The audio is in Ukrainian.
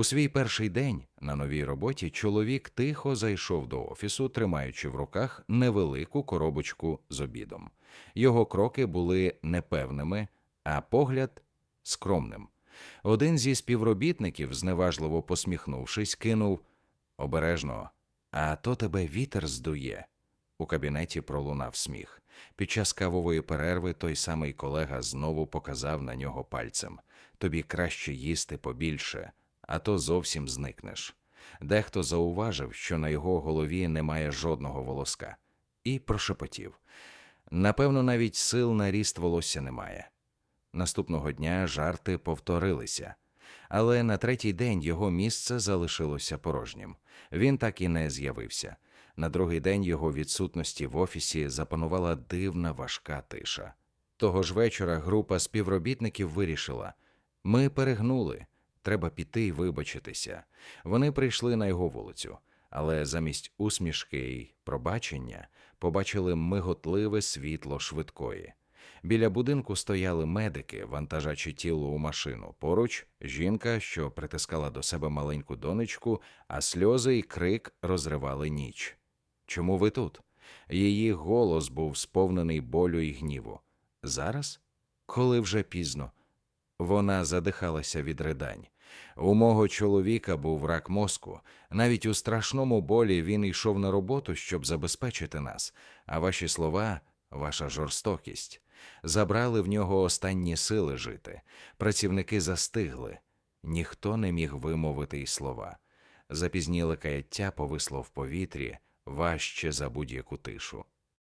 У свій перший день на новій роботі чоловік тихо зайшов до офісу, тримаючи в руках невелику коробочку з обідом. Його кроки були непевними, а погляд скромним. Один зі співробітників, зневажливо посміхнувшись, кинув обережно, а то тебе вітер здує. У кабінеті пролунав сміх. Під час кавової перерви той самий колега знову показав на нього пальцем тобі краще їсти побільше, а то зовсім зникнеш. Дехто зауважив, що на його голові немає жодного волоска, і прошепотів. Напевно, навіть сил на ріст волосся немає. Наступного дня жарти повторилися, але на третій день його місце залишилося порожнім. Він так і не з'явився. На другий день його відсутності в офісі запанувала дивна важка тиша. Того ж вечора група співробітників вирішила ми перегнули, треба піти й вибачитися. Вони прийшли на його вулицю, але замість усмішки й пробачення побачили миготливе світло швидкої. Біля будинку стояли медики, вантажачи тіло у машину. Поруч жінка, що притискала до себе маленьку донечку, а сльози й крик розривали ніч. Чому ви тут? Її голос був сповнений болю і гніву. Зараз? Коли вже пізно. Вона задихалася від ридань. У мого чоловіка був рак мозку. Навіть у страшному болі він йшов на роботу, щоб забезпечити нас, а ваші слова, ваша жорстокість, забрали в нього останні сили жити. Працівники застигли. Ніхто не міг вимовити й слова. Запізніле каяття повисло в повітрі важче за будь-яку тишу.